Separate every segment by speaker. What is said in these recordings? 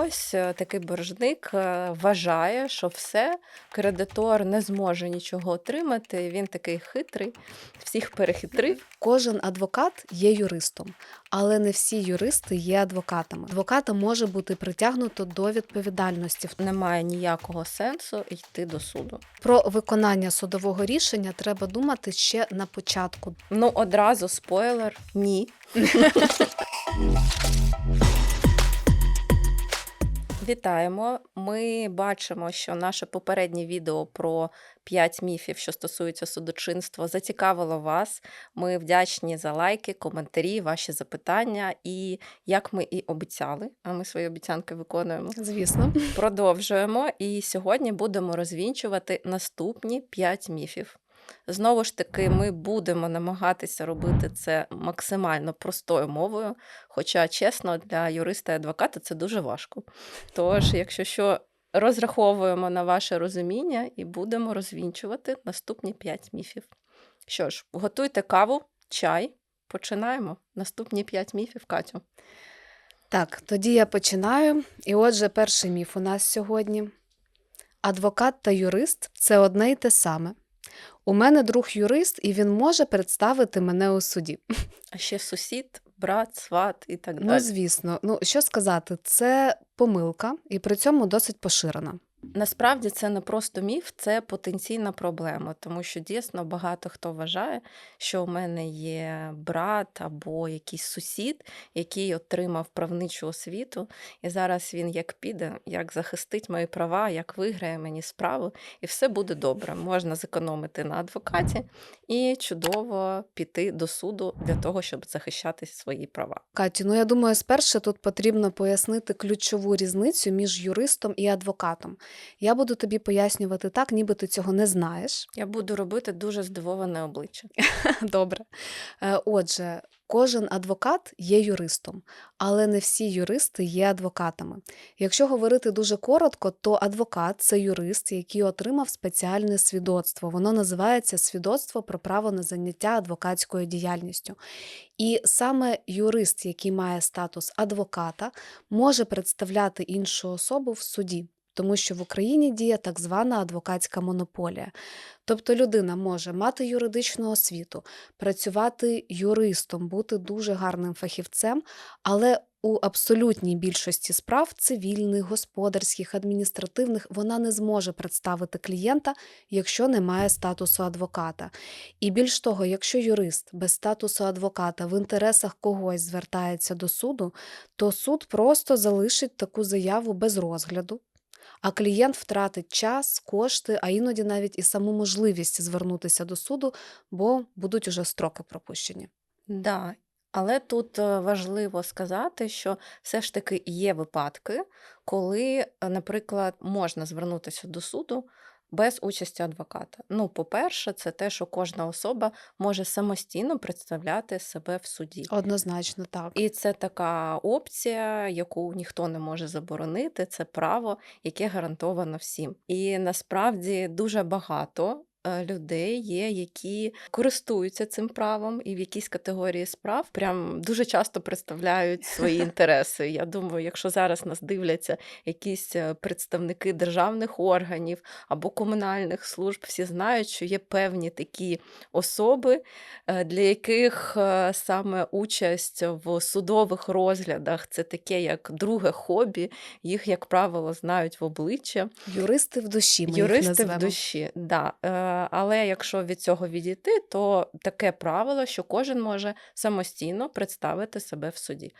Speaker 1: ось е, такий боржник е, вважає, що все, кредитор не зможе нічого отримати. Він такий хитрий, всіх перехитрив.
Speaker 2: Кожен адвокат є юристом, але не всі юристи є адвокатами. Адвоката може бути притягнуто до відповідальності.
Speaker 1: Немає ніякого сенсу йти до суду.
Speaker 2: Про виконання судового рішення треба думати ще на початку.
Speaker 1: Ну, одразу спойлер, ні. Вітаємо! Ми бачимо, що наше попереднє відео про 5 міфів, що стосуються судочинства, зацікавило вас. Ми вдячні за лайки, коментарі, ваші запитання. І як ми і обіцяли, а ми свої обіцянки виконуємо.
Speaker 2: Звісно,
Speaker 1: Продовжуємо і сьогодні будемо розвінчувати наступні 5 міфів. Знову ж таки, ми будемо намагатися робити це максимально простою мовою. Хоча, чесно, для юриста і адвоката це дуже важко. Тож, якщо що, розраховуємо на ваше розуміння і будемо розвінчувати наступні 5 міфів. Що ж, готуйте каву, чай. Починаємо. Наступні 5 міфів, Катю.
Speaker 2: так, тоді я починаю. І отже, перший міф у нас сьогодні: адвокат та юрист це одне й те саме. У мене друг юрист, і він може представити мене у суді.
Speaker 1: А ще сусід, брат, сват і так
Speaker 2: Ну, звісно, ну що сказати, це помилка, і при цьому досить поширена.
Speaker 1: Насправді це не просто міф, це потенційна проблема, тому що дійсно багато хто вважає, що у мене є брат або якийсь сусід, який отримав правничу освіту, і зараз він як піде, як захистить мої права, як виграє мені справу, і все буде добре. Можна зекономити на адвокаті і чудово піти до суду для того, щоб захищати свої права.
Speaker 2: Катю, ну я думаю, спершу тут потрібно пояснити ключову різницю між юристом і адвокатом. Я буду тобі пояснювати так, ніби ти цього не знаєш.
Speaker 1: Я буду робити дуже здивоване обличчя.
Speaker 2: Добре. Е, Отже, кожен адвокат є юристом, але не всі юристи є адвокатами. Якщо говорити дуже коротко, то адвокат це юрист, який отримав спеціальне свідоцтво. Воно називається свідоцтво про право на заняття адвокатською діяльністю. І саме юрист, який має статус адвоката, може представляти іншу особу в суді. Тому що в Україні діє так звана адвокатська монополія. Тобто людина може мати юридичну освіту, працювати юристом, бути дуже гарним фахівцем, але у абсолютній більшості справ цивільних, господарських, адміністративних вона не зможе представити клієнта, якщо не має статусу адвоката. І більш того, якщо юрист без статусу адвоката в інтересах когось звертається до суду, то суд просто залишить таку заяву без розгляду. А клієнт втратить час, кошти, а іноді навіть і саму можливість звернутися до суду, бо будуть уже строки пропущені.
Speaker 1: Да, але тут е, важливо сказати, що все ж таки є випадки, коли, е, наприклад, можна звернутися до суду без участі адвоката. Ну, по-перше, це те, що кожна особа може самостійно представляти себе в суді.
Speaker 2: Однозначно так.
Speaker 1: І це така опція, яку ніхто не може заборонити. Це право, яке гарантовано всім. І насправді дуже багато. Е, Людей є, які користуються цим правом і в якійсь категорії справ прям дуже часто представляють свої інтереси. Я думаю, якщо зараз нас дивляться якісь е, представники державних органів або комунальних служб, всі знають, що є певні такі особи, е, для яких саме участь в судових розглядах це таке як друге хобі. Їх, як правило, знають в обличчя.
Speaker 2: Юристи в душі. Ми їх
Speaker 1: Юристи в
Speaker 2: назвемо.
Speaker 1: душі, да. Е, але якщо від цього відійти, то таке правило, що кожен може самостійно представити себе в суді.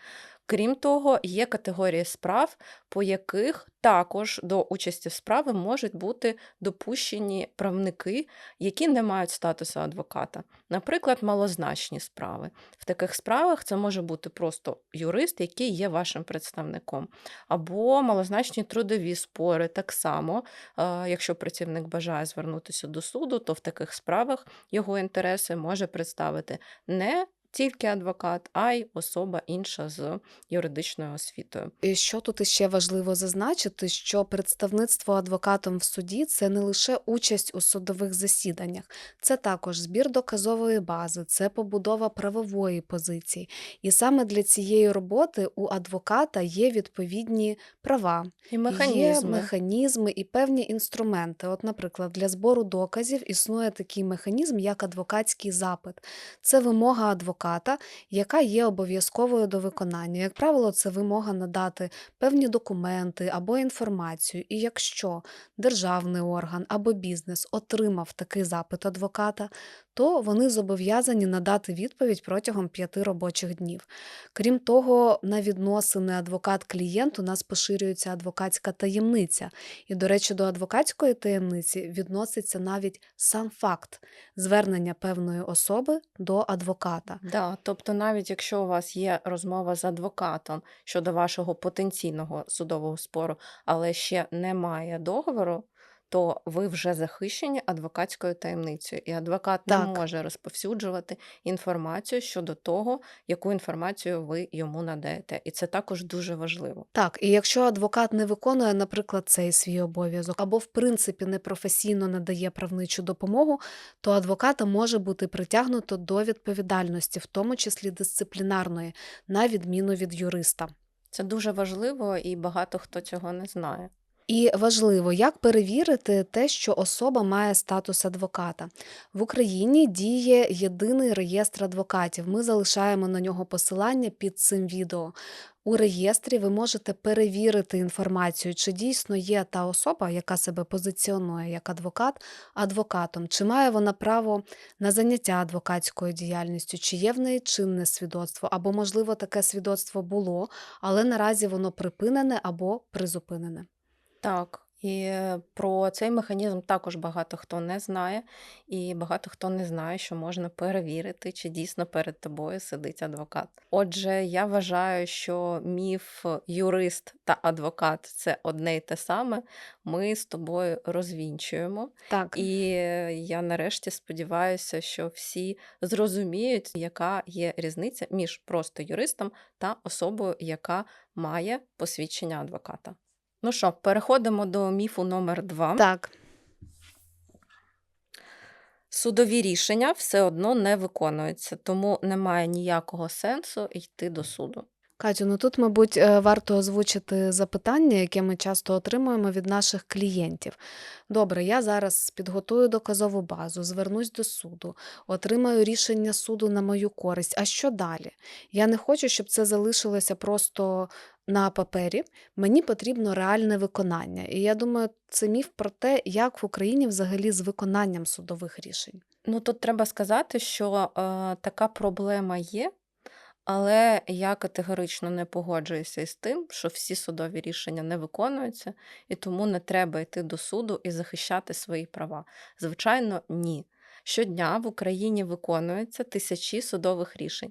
Speaker 1: Крім того, є категорії справ, по яких також до участі в справі можуть бути допущені правники, які не мають статусу адвоката. Наприклад, малозначні справи. В таких справах це може бути просто юрист, який є вашим представником, або малозначні трудові спори. Так само, е, якщо працівник бажає звернутися до суду, то в таких справах його інтереси може представити не тільки адвокат, а й особа інша з юридичною освітою.
Speaker 2: І що тут іще важливо зазначити, що представництво адвокатом в суді це не лише участь у судових засіданнях, це також збір доказової бази, це побудова правової позиції. І саме для цієї роботи у адвоката є відповідні права,
Speaker 1: І
Speaker 2: є
Speaker 1: механізми.
Speaker 2: механізми і певні інструменти. От, наприклад, для збору доказів існує такий механізм, як адвокатський запит. Це вимога адвоката, яка є обов'язковою до виконання. Як правило, це вимога надати певні документи або інформацію. І якщо державний орган або бізнес отримав такий запит адвоката, то вони зобов'язані надати відповідь протягом п'яти робочих днів. Крім того, на відносини адвокат-клієнт у нас поширюється адвокатська таємниця. І, до речі, до адвокатської таємниці відноситься навіть сам факт звернення певної особи до адвоката.
Speaker 1: Да, тобто, навіть якщо у вас є розмова з адвокатом щодо вашого потенційного судового спору, але ще немає договору, то ви вже захищені адвокатською таємницею, і адвокат не може розповсюджувати інформацію щодо того, яку інформацію ви йому надаєте. І це також дуже важливо.
Speaker 2: Так, і якщо адвокат не виконує, наприклад, цей свій обов'язок або в принципі непрофесійно надає правничу допомогу, то адвоката може бути притягнуто до відповідальності, в тому числі дисциплінарної, на відміну від юриста.
Speaker 1: Це дуже важливо, і багато хто цього не знає.
Speaker 2: І важливо, як перевірити те, що особа має статус адвоката. В Україні діє єдиний реєстр адвокатів. Ми залишаємо на нього посилання під цим відео. У реєстрі ви можете перевірити інформацію, чи дійсно є та особа, яка себе позиціонує як адвокат, адвокатом, чи має вона право на заняття адвокатською діяльністю, чи є в неї чинне свідоцтво, або, можливо, таке свідоцтво було, але наразі воно припинене або призупинене.
Speaker 1: Так, і про цей механізм також багато хто не знає, і багато хто не знає, що можна перевірити, чи дійсно перед тобою сидить адвокат. Отже, я вважаю, що міф юрист та адвокат це одне й те саме. Ми з тобою розвінчуємо.
Speaker 2: Так.
Speaker 1: І я нарешті сподіваюся, що всі зрозуміють, яка є різниця між просто юристом та особою, яка має посвідчення адвоката. Ну що, переходимо до міфу номер два.
Speaker 2: Так.
Speaker 1: Судові рішення все одно не виконуються, тому немає ніякого сенсу йти до суду.
Speaker 2: Катю, ну тут, мабуть, е, варто озвучити запитання, яке ми часто отримуємо від наших клієнтів. Добре, я зараз підготую доказову базу, звернусь до суду, отримаю рішення суду на мою користь. А що далі? Я не хочу, щоб це залишилося просто на папері. Мені потрібно реальне виконання. І я думаю, це міф про те, як в Україні взагалі з виконанням судових рішень.
Speaker 1: Ну тут треба сказати, що е, така проблема є, але я категорично не погоджуюся із тим, що всі судові рішення не виконуються, і тому не треба йти до суду і захищати свої права. Звичайно, ні. Щодня в Україні виконуються тисячі судових рішень.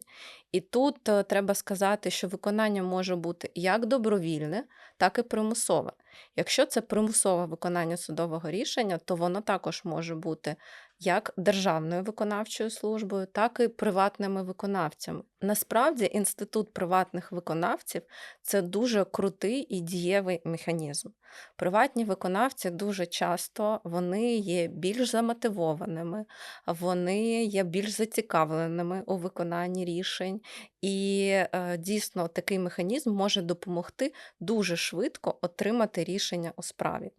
Speaker 1: І тут е, треба сказати, що виконання може бути як добровільне, так і примусове. Якщо це примусове виконання судового рішення, то воно також може бути як державною виконавчою службою, так і приватними виконавцями. Насправді, інститут приватних виконавців це дуже крутий і дієвий механізм. Приватні виконавці дуже часто вони є більш замотивованими, вони є більш зацікавленими у виконанні рішень. І е, дійсно такий механізм може допомогти дуже швидко отримати рішення у справі.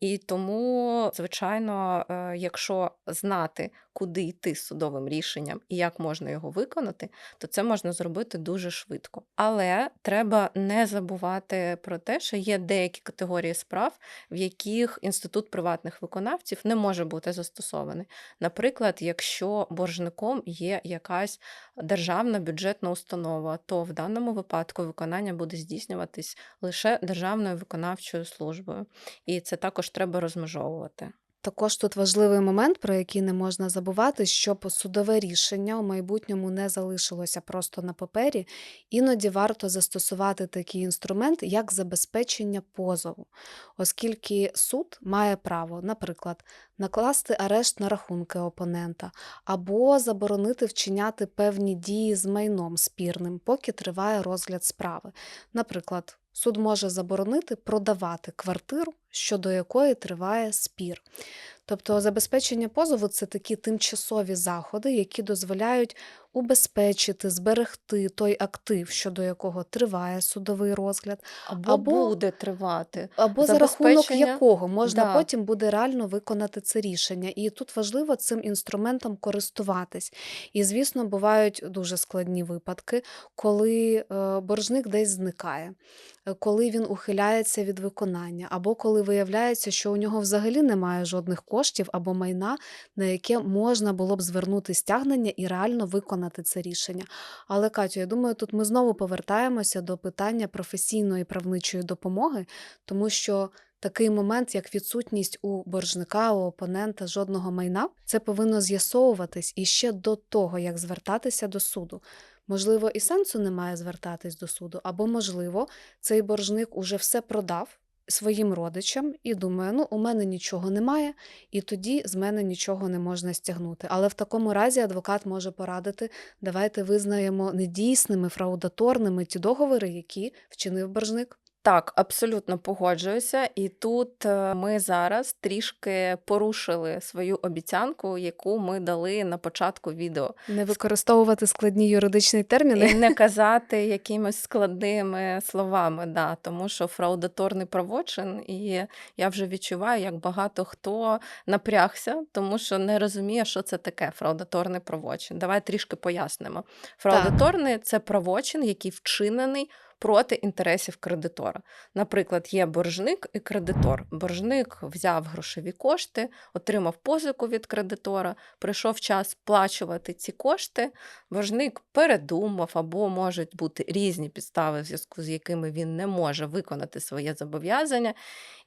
Speaker 1: І тому, звичайно, е, якщо знати, куди йти з судовим рішенням і як можна його виконати, то це можна зробити дуже швидко. Але треба не забувати про те, що є деякі категорії справ, в яких інститут приватних виконавців не може бути застосований. Наприклад, якщо боржником є якась державна бюджетна установа, то в даному випадку виконання буде здійснюватись лише державною виконавчою службою. І це також треба розмежовувати.
Speaker 2: Також тут важливий момент, про який не можна забувати, щоб судове рішення у майбутньому не залишилося просто на папері. Іноді варто застосувати такий інструмент, як забезпечення позову, оскільки суд має право, наприклад, накласти арешт на рахунки опонента або заборонити вчиняти певні дії з майном спірним, поки триває розгляд справи. Наприклад, суд може заборонити продавати квартиру, щодо якої триває спір. Тобто забезпечення позову це такі тимчасові заходи, які дозволяють убезпечити, зберегти той актив, щодо якого триває судовий розгляд,
Speaker 1: Або,
Speaker 2: Або-
Speaker 1: буде тривати.
Speaker 2: або за рахунок якого можна
Speaker 1: Да.
Speaker 2: потім буде реально виконати це рішення. І тут важливо цим інструментом користуватись. І, звісно, бувають дуже складні випадки, коли е, боржник десь зникає, коли він ухиляється від виконання, або коли виявляється, що у нього взагалі немає жодних коштів або майна, на яке можна було б звернути стягнення і реально виконати це рішення. Але Катю, я думаю, тут ми знову повертаємося до питання професійної правничої допомоги, тому що такий момент, як відсутність у боржника, у опонента жодного майна, це повинно з'ясовуватись іще до того, як звертатися до суду. Можливо, і сенсу немає звертатись до суду, або, можливо, цей боржник уже все продав своїм родичам і думає, ну, у мене нічого немає, і тоді з мене нічого не можна стягнути. Але в такому разі адвокат може порадити, давайте визнаємо недійсними, фраудаторними ті договори, які вчинив боржник.
Speaker 1: Так, абсолютно погоджуюся. І тут е, ми зараз трішки порушили свою обіцянку, яку ми дали на початку відео.
Speaker 2: Не використовувати складні юридичні терміни.
Speaker 1: І не казати якимись складними словами, да, тому що фраудаторний правочин, і я вже відчуваю, як багато хто напрягся, тому що не розуміє, що це таке фраудаторний правочин. Давай трішки пояснимо. Фраудаторний це правочин, який вчинений проти інтересів кредитора. Наприклад, є боржник і кредитор. Боржник взяв грошові кошти, отримав позику від кредитора, прийшов час сплачувати ці кошти. Боржник передумав або можуть бути різні підстави, в зв'язку з якими він не може виконати своє зобов'язання.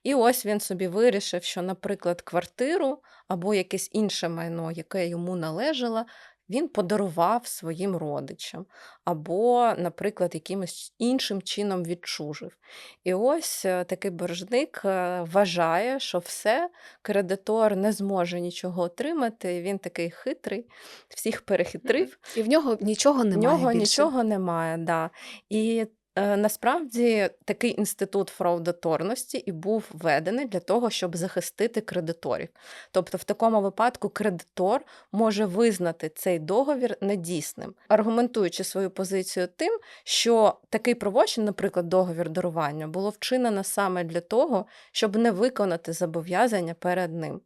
Speaker 1: І ось він собі вирішив, що, наприклад, квартиру або якесь інше майно, яке йому належало, він подарував своїм родичам, або, наприклад, якимось іншим чином відчужив. І ось е, такий боржник е, вважає, що все, кредитор не зможе нічого отримати. Він такий хитрий, всіх перехитрив.
Speaker 2: І в нього нічого немає.
Speaker 1: В нього
Speaker 2: більше.
Speaker 1: нічого немає, да. І насправді такий інститут фраудаторності і був введений для того, щоб захистити кредиторів. Тобто, в такому випадку кредитор може визнати цей договір недійсним, аргументуючи свою позицію тим, що такий правочин, наприклад, договір дарування, було вчинено саме для того, щоб не виконати зобов'язання перед ним.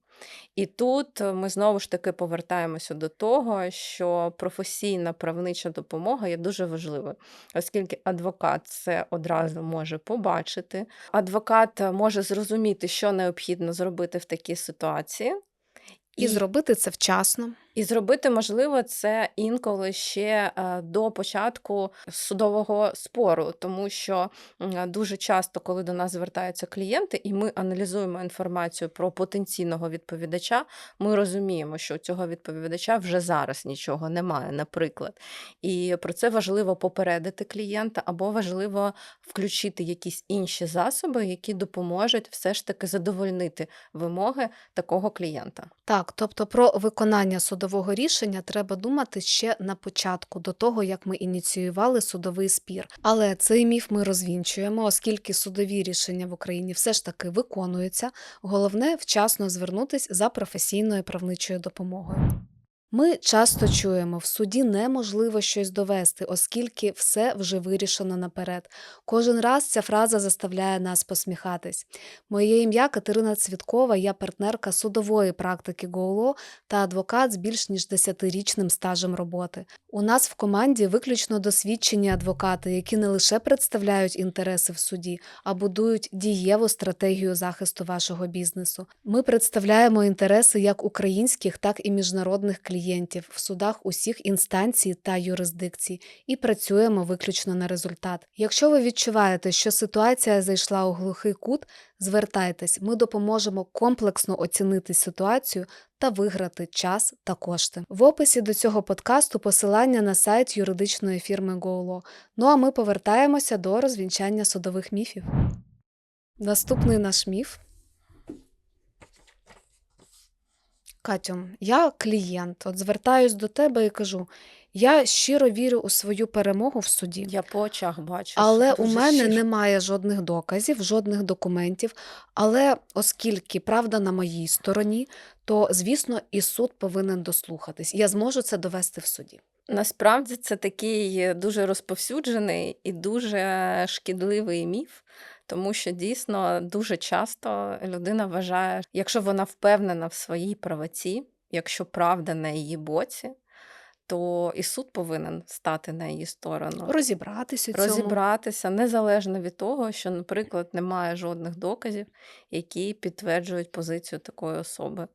Speaker 1: І тут е, ми знову ж таки повертаємося до того, що професійна правнича допомога є дуже важливою, оскільки адвокат це одразу може побачити. Адвокат е, може зрозуміти, що необхідно зробити в такій ситуації.
Speaker 2: І зробити це вчасно.
Speaker 1: І зробити можливо це інколи ще е, до початку судового спору, тому що дуже часто, коли до нас звертаються клієнти, і ми аналізуємо інформацію про потенційного відповідача, ми розуміємо, що у цього відповідача вже зараз нічого немає, наприклад. І про це важливо попередити клієнта, або важливо включити якісь інші засоби, які допоможуть все ж таки задовольнити вимоги такого клієнта.
Speaker 2: Так, тобто про виконання судового рішення треба думати ще на початку, до того як ми ініціювали судовий спір. Але цей міф ми розвінчуємо, оскільки судові рішення в Україні все ж таки виконуються. Головне вчасно звернутись за професійною правничою допомогою. Ми часто чуємо, в суді неможливо щось довести, оскільки все вже вирішено наперед. Кожен раз ця фраза заставляє нас посміхатись. Моє ім'я Катерина Цвіткова, я партнерка судової практики ГОЛО та адвокат з більш ніж 10-річним стажем роботи. У нас в команді виключно досвідчені адвокати, які не лише представляють інтереси в суді, а будують дієву стратегію захисту вашого бізнесу. Ми представляємо інтереси як українських, так і міжнародних клієнтів клієнтів в судах усіх інстанцій та юрисдикцій і працюємо виключно на результат. Якщо ви відчуваєте, що ситуація зайшла у глухий кут, звертайтесь, ми допоможемо комплексно оцінити ситуацію та виграти час та кошти. В описі до цього подкасту посилання на сайт юридичної фірми GoLaw. Ну а ми повертаємося до розвінчання судових міфів. Наступний наш міф. Катю, я клієнт, от звертаюсь до тебе і кажу: я щиро вірю у свою перемогу в суді.
Speaker 1: Я по очах бачу.
Speaker 2: Але у мене
Speaker 1: щиро.
Speaker 2: немає жодних доказів, жодних документів. Але оскільки правда на моїй стороні, то звісно і суд повинен дослухатись. Я зможу це довести в суді.
Speaker 1: Насправді це такий дуже розповсюджений і дуже шкідливий міф, тому що дійсно дуже часто людина вважає, якщо вона впевнена в своїй правоті, якщо правда на її боці, то і суд повинен стати на її сторону.
Speaker 2: Розібратись у цьому.
Speaker 1: Розібратися незалежно від того, що, наприклад, немає жодних доказів, які підтверджують позицію такої особи.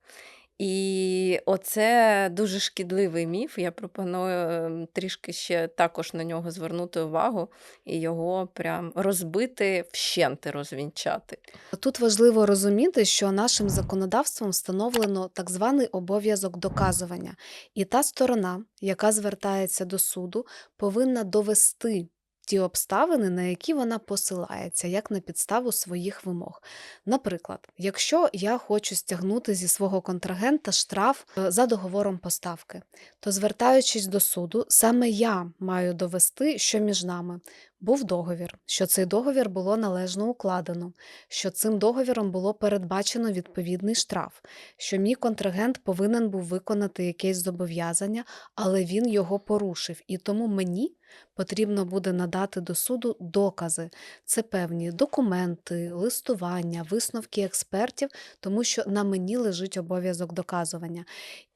Speaker 1: І оце дуже шкідливий міф. Я пропоную ем, трішки ще також на нього звернути увагу і його прям розбити, вщенти розвінчати.
Speaker 2: Тут важливо розуміти, що нашим законодавством встановлено так званий обов'язок доказування, і та сторона, яка звертається до суду, повинна довести ті обставини, на які вона посилається, як на підставу своїх вимог. Наприклад, якщо я хочу стягнути зі свого контрагента штраф е, за договором поставки, то звертаючись до суду, саме я маю довести, що між нами був договір, що цей договір було належно укладено, що цим договіром було передбачено відповідний штраф, що мій контрагент повинен був виконати якесь зобов'язання, але він його порушив, і тому мені потрібно буде надати до суду докази. Це певні документи, листування, висновки експертів, тому що на мені лежить обов'язок доказування.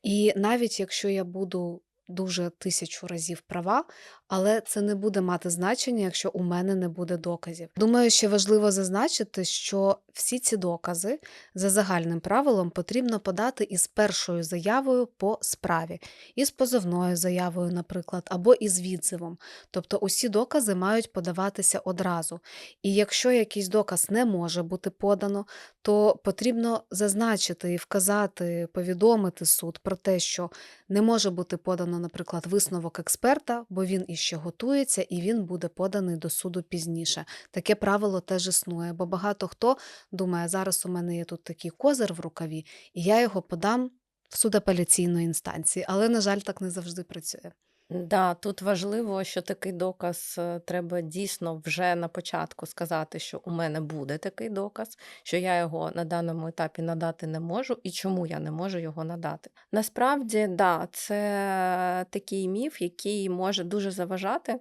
Speaker 2: І навіть якщо я буду дуже тисячу разів права, але це не буде мати значення, якщо у мене не буде доказів. Думаю, ще важливо зазначити, що всі ці докази за загальним правилом потрібно подати із першою заявою по справі, із позовною заявою, наприклад, або із відзивом. Тобто усі докази мають подаватися одразу. І якщо якийсь доказ не може бути подано, то потрібно зазначити і вказати, повідомити суд про те, що не може бути подано, наприклад, висновок експерта, бо він іще готується і він буде поданий до суду пізніше. Таке правило теж існує, бо багато хто думає, зараз у мене є тут такий козир в рукаві, і я його подам в суд апеляційної інстанції. Але, на жаль, так не завжди працює.
Speaker 1: Да, тут важливо, що такий доказ е, треба дійсно вже на початку сказати, що у мене буде такий доказ, що я його на даному етапі надати не можу, і чому я не можу його надати. Насправді, да, це такий міф, який може дуже заважати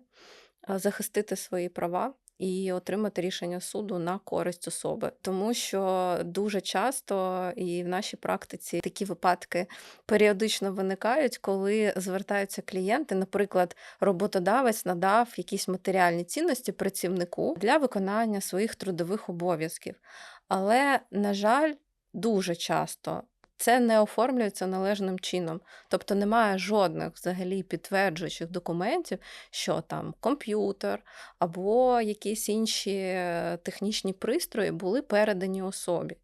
Speaker 1: е, захистити свої права. І отримати рішення суду на користь особи, тому що дуже часто і в нашій практиці такі випадки періодично виникають, коли звертаються клієнти. Наприклад, роботодавець надав якісь матеріальні цінності працівнику для виконання своїх трудових обов'язків. Але, на жаль, дуже часто. Це не оформлюється належним чином, тобто немає жодних взагалі підтверджуючих документів, що там комп'ютер або якісь інші е, технічні пристрої були передані особі.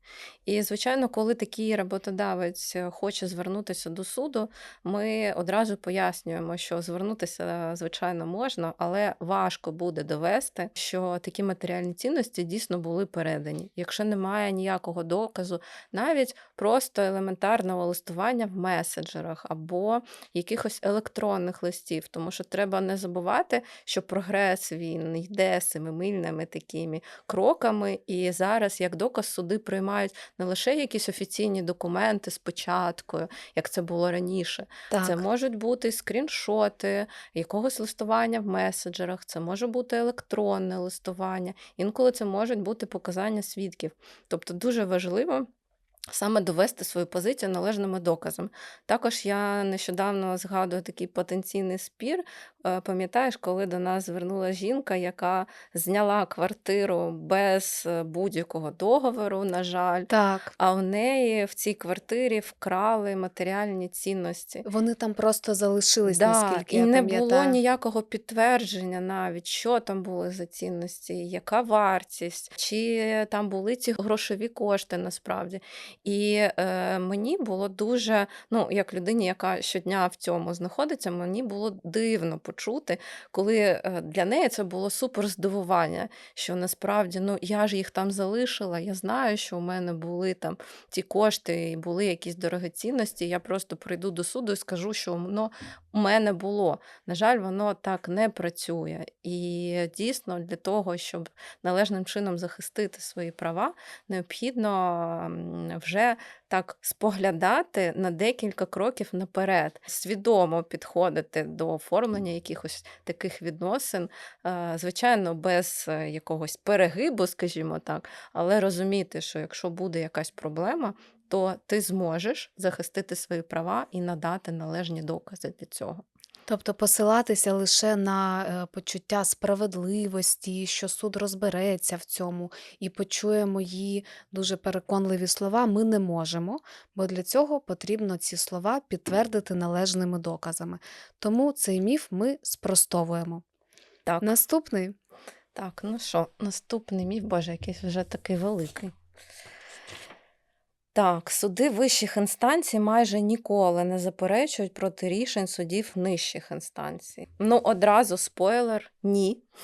Speaker 1: І, звичайно, коли такий роботодавець е, хоче звернутися до суду, ми одразу пояснюємо, що звернутися, звичайно, можна, але важко буде довести, що такі матеріальні цінності дійсно були передані. Якщо немає ніякого доказу, навіть просто елементарного листування в меседжерах або якихось електронних листів, тому що треба не забувати, що прогрес він йде семимильними такими кроками, і зараз як доказ суди приймають не лише якісь офіційні документи з початкою, як це було раніше.
Speaker 2: Так.
Speaker 1: Це можуть бути скріншоти якогось листування в меседжерах, це може бути електронне листування, інколи це можуть бути показання свідків. Тобто дуже важливо. Саме довести свою позицію належними доказами. Також я нещодавно згадую такий потенційний спір. Е, Пам'ятаєш, коли до нас звернула жінка, яка зняла квартиру без е, будь-якого договору, на жаль,
Speaker 2: Так.
Speaker 1: а у неї в цій квартирі вкрали матеріальні цінності.
Speaker 2: Вони там просто залишились,
Speaker 1: Да,
Speaker 2: наскільки
Speaker 1: і
Speaker 2: я
Speaker 1: не було ніякого підтвердження навіть, що там були за цінності, яка вартість, чи там були ці грошові кошти насправді. І е, мені було дуже, ну, як людині, яка щодня в цьому знаходиться, мені було дивно почути, коли е, для неї це було супер здивування, що насправді ну, я ж їх там залишила, я знаю, що у мене були там ті кошти і були якісь дорогоцінності. Я просто прийду до суду і скажу, що воно у мене було. На жаль, воно так не працює. І дійсно для того, щоб належним чином захистити свої права, необхідно вже так споглядати на декілька кроків наперед, свідомо підходити до оформлення якихось таких відносин, е, звичайно, без е, якогось перегибу, скажімо так, але розуміти, що якщо буде якась проблема, то ти зможеш захистити свої права і надати належні докази для цього.
Speaker 2: Тобто посилатися лише на е, почуття справедливості, що суд розбереться в цьому і почує мої дуже переконливі слова, ми не можемо, бо для цього потрібно ці слова підтвердити належними доказами. Тому цей міф ми спростовуємо.
Speaker 1: Так,
Speaker 2: Наступний
Speaker 1: так, ну що, наступний міф, боже, якийсь вже такий великий. Так, суди вищих інстанцій майже ніколи не заперечують проти рішень судів нижчих інстанцій. Ну, одразу спойлер, ні.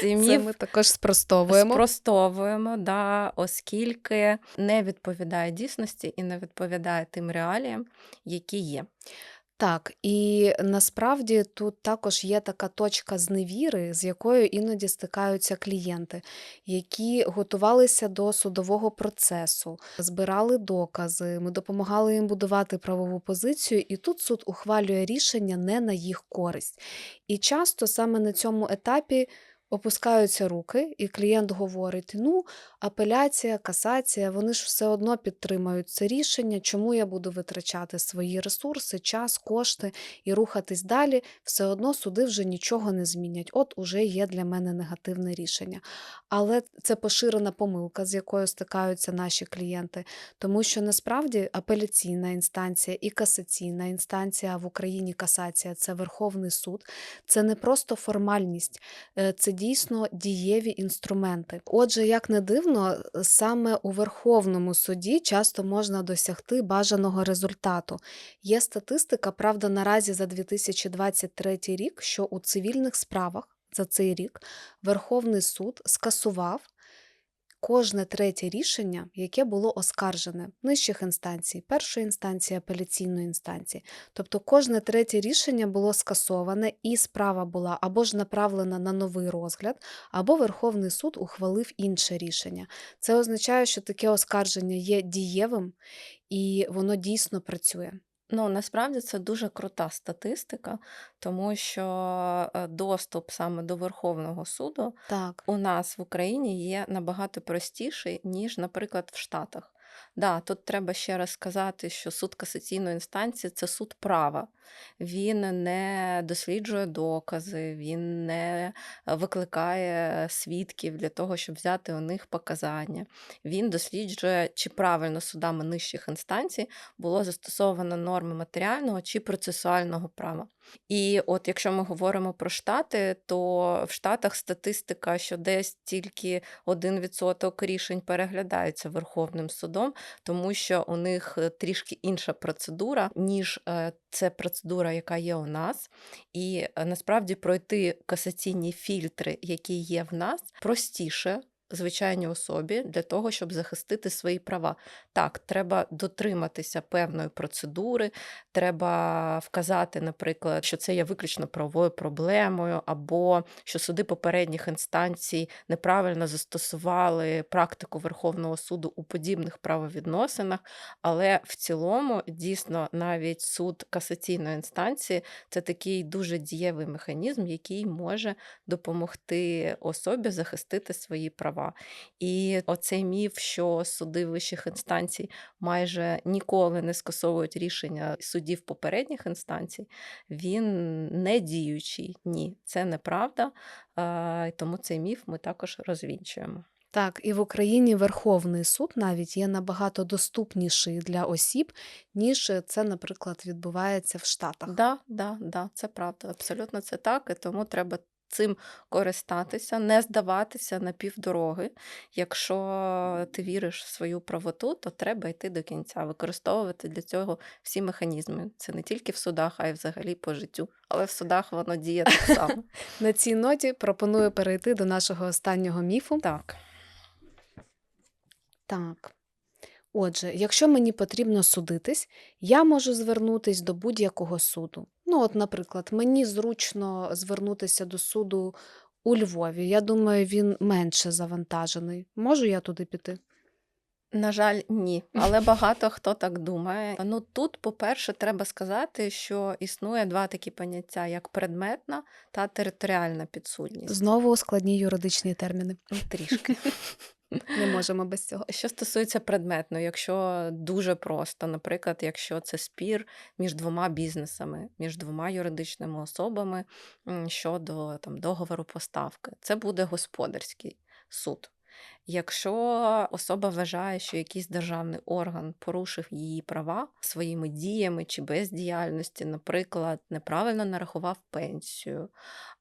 Speaker 2: Це ми також спростовуємо.
Speaker 1: спростовуємо, да, оскільки не відповідає дійсності і не відповідає тим реаліям, які є.
Speaker 2: Так, і насправді тут також є така точка зневіри, з якою іноді стикаються клієнти, які готувалися до судового процесу, збирали докази, ми допомагали їм будувати правову позицію, і тут суд ухвалює рішення не на їх користь. І часто саме на цьому етапі опускаються руки, і клієнт говорить: ну, апеляція, касація, вони ж все одно підтримають це рішення. Чому я буду витрачати свої ресурси, час, кошти і рухатись далі? Все одно суди вже нічого не змінять. От уже є для мене негативне рішення. Але це поширена помилка, з якою стикаються наші клієнти, тому що насправді апеляційна інстанція і касаційна інстанція в Україні касація це Верховний суд. Це не просто формальність, е, це дійсно дієві інструменти. Отже, як не дивно, саме у Верховному суді часто можна досягти бажаного результату. Є статистика, правда, наразі за 2023 рік, що у цивільних справах за цей рік Верховний суд скасував кожне третє рішення, яке було оскаржене нижчих інстанцій, першої інстанції, апеляційної інстанції. Тобто кожне третє рішення було скасоване, і справа була або ж направлена на новий розгляд, або Верховний суд ухвалив інше рішення. Це означає, що таке оскарження є дієвим і воно дійсно працює.
Speaker 1: Ну, насправді це дуже крута статистика, тому що е, доступ саме до Верховного суду
Speaker 2: Так.
Speaker 1: у нас в Україні є набагато простіший, ніж, наприклад, в Штатах. Да, тут треба ще раз сказати, що суд касаційної інстанції це суд права. Він не досліджує докази, він не викликає свідків для того, щоб взяти у них показання. Він досліджує, чи правильно судами нижчих інстанцій було застосовано норми матеріального чи процесуального права. І от якщо ми говоримо про Штати, то в Штатах статистика, що десь тільки 1% рішень переглядаються Верховним судом, тому що у них е, трішки інша процедура, ніж е, це процедура, яка є у нас. І е, насправді пройти касаційні фільтри, які є в нас, простіше. Звичайній особі для того, щоб захистити свої права. Так, треба дотриматися певної процедури, треба вказати, наприклад, що це є виключно правовою проблемою, або що суди попередніх інстанцій неправильно застосували практику Верховного суду у подібних правовідносинах. Але в цілому, дійсно, навіть суд касаційної інстанції це такий дуже дієвий механізм, який може допомогти особі захистити свої права. Права. І оцей міф, що суди вищих інстанцій майже ніколи не скасовують рішення судів попередніх інстанцій, він не діючий. Ні, це неправда. Тому цей міф ми також розвінчуємо.
Speaker 2: Так, і в Україні Верховний суд навіть є набагато доступніший для осіб, ніж це, наприклад, відбувається в Штатах.
Speaker 1: Да, да, да, це правда. Абсолютно це так. І тому треба цим користатися, не здаватися на півдороги. Якщо ти віриш в свою правоту, то треба йти до кінця, використовувати для цього всі механізми. Це не тільки в судах, а й взагалі по життю. Але в судах воно діє так само.
Speaker 2: На цій ноті пропоную перейти до нашого останнього міфу.
Speaker 1: Так.
Speaker 2: Так. Отже, якщо мені потрібно судитись, я можу звернутись до будь-якого суду. Ну, от, наприклад, мені зручно звернутися до суду у Львові. Я думаю, він менше завантажений. Можу я туди піти?
Speaker 1: На жаль, ні. Але багато хто так думає. Ну тут, по-перше, треба сказати, що існує два такі поняття: як предметна та територіальна підсудність.
Speaker 2: Знову складні юридичні терміни.
Speaker 1: Трішки.
Speaker 2: Не можемо без цього.
Speaker 1: Що стосується предметно, якщо дуже просто, наприклад, якщо це спір між двома бізнесами, між двома юридичними особами щодо там, договору поставки, це буде господарський суд. Якщо особа вважає, що якийсь державний орган порушив її права своїми діями чи бездіяльності, наприклад, неправильно нарахував пенсію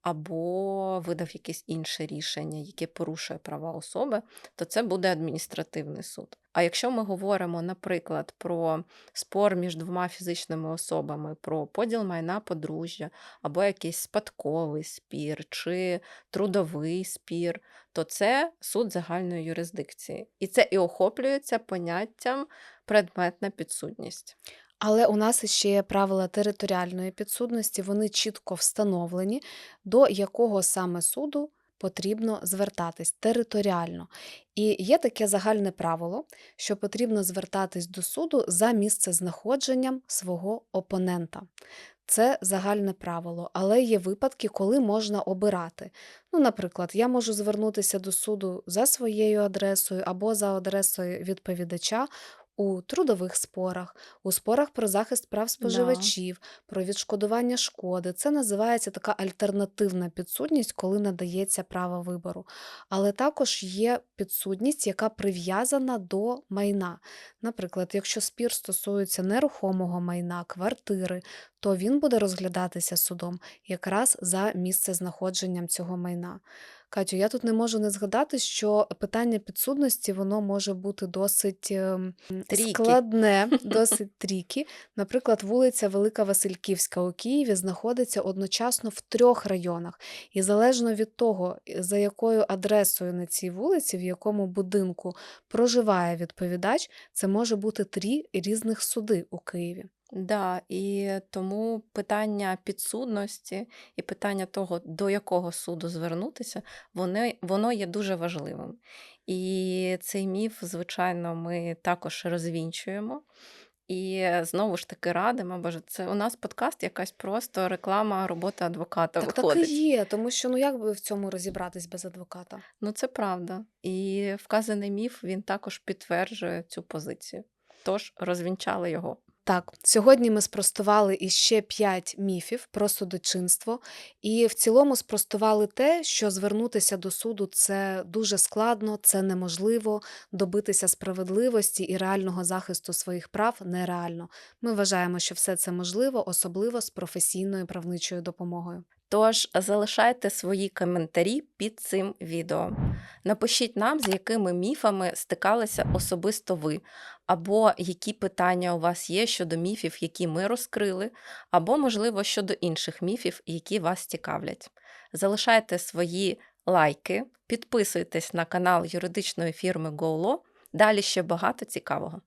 Speaker 1: або видав якесь інше рішення, яке порушує права особи, то це буде адміністративний суд. А якщо ми говоримо, наприклад, про спор між двома фізичними особами, про поділ майна подружжя, або якийсь спадковий спір чи трудовий спір, то це суд загальної юрисдикції. І це і охоплюється поняттям предметна підсудність.
Speaker 2: Але у нас ще є правила територіальної підсудності, вони чітко встановлені, до якого саме суду потрібно звертатись територіально. І є таке загальне правило, що потрібно звертатись до суду за місцезнаходженням свого опонента. Це загальне правило, але є випадки, коли можна обирати. Ну, наприклад, я можу звернутися до суду за своєю адресою або за адресою відповідача у трудових спорах, у спорах про захист прав споживачів, про відшкодування шкоди. Це називається така альтернативна підсудність, коли надається право вибору. Але також є підсудність, яка прив'язана до майна. Наприклад, якщо спір стосується нерухомого майна, квартири, то він буде розглядатися судом якраз за місцезнаходженням цього майна. Катю, я тут не можу не згадати, що питання підсудності воно може бути досить ем,
Speaker 1: Трікі.
Speaker 2: складне, досить трікі. Наприклад, вулиця Велика Васильківська у Києві знаходиться одночасно в трьох районах. І залежно від того, за якою адресою на цій вулиці, в якому будинку проживає відповідач, це може бути три різних суди у Києві.
Speaker 1: Да, і тому питання підсудності і питання того, до якого суду звернутися, воно, воно є дуже важливим. І цей міф, звичайно, ми також розвінчуємо. І знову ж таки радимо, боже, це у нас подкаст якась просто реклама роботи адвоката
Speaker 2: Так, так і є, тому що ну як би в цьому розібратись без адвоката?
Speaker 1: Ну, це правда. І вказаний міф він також підтверджує цю позицію. Тож розвінчали його.
Speaker 2: Так, сьогодні ми спростували іще 5 міфів про судочинство, і в цілому спростували те, що звернутися до суду це дуже складно, це неможливо, добитися справедливості і реального захисту своїх прав нереально. Ми вважаємо, що все це можливо, особливо з професійною правничою допомогою.
Speaker 1: Тож залишайте свої коментарі під цим відео. Напишіть нам, з якими міфами стикалися особисто ви, або які питання у вас є щодо міфів, які ми розкрили, або, можливо, щодо інших міфів, які вас цікавлять. Залишайте свої лайки, підписуйтесь на канал юридичної фірми GoLaw. Далі ще багато цікавого.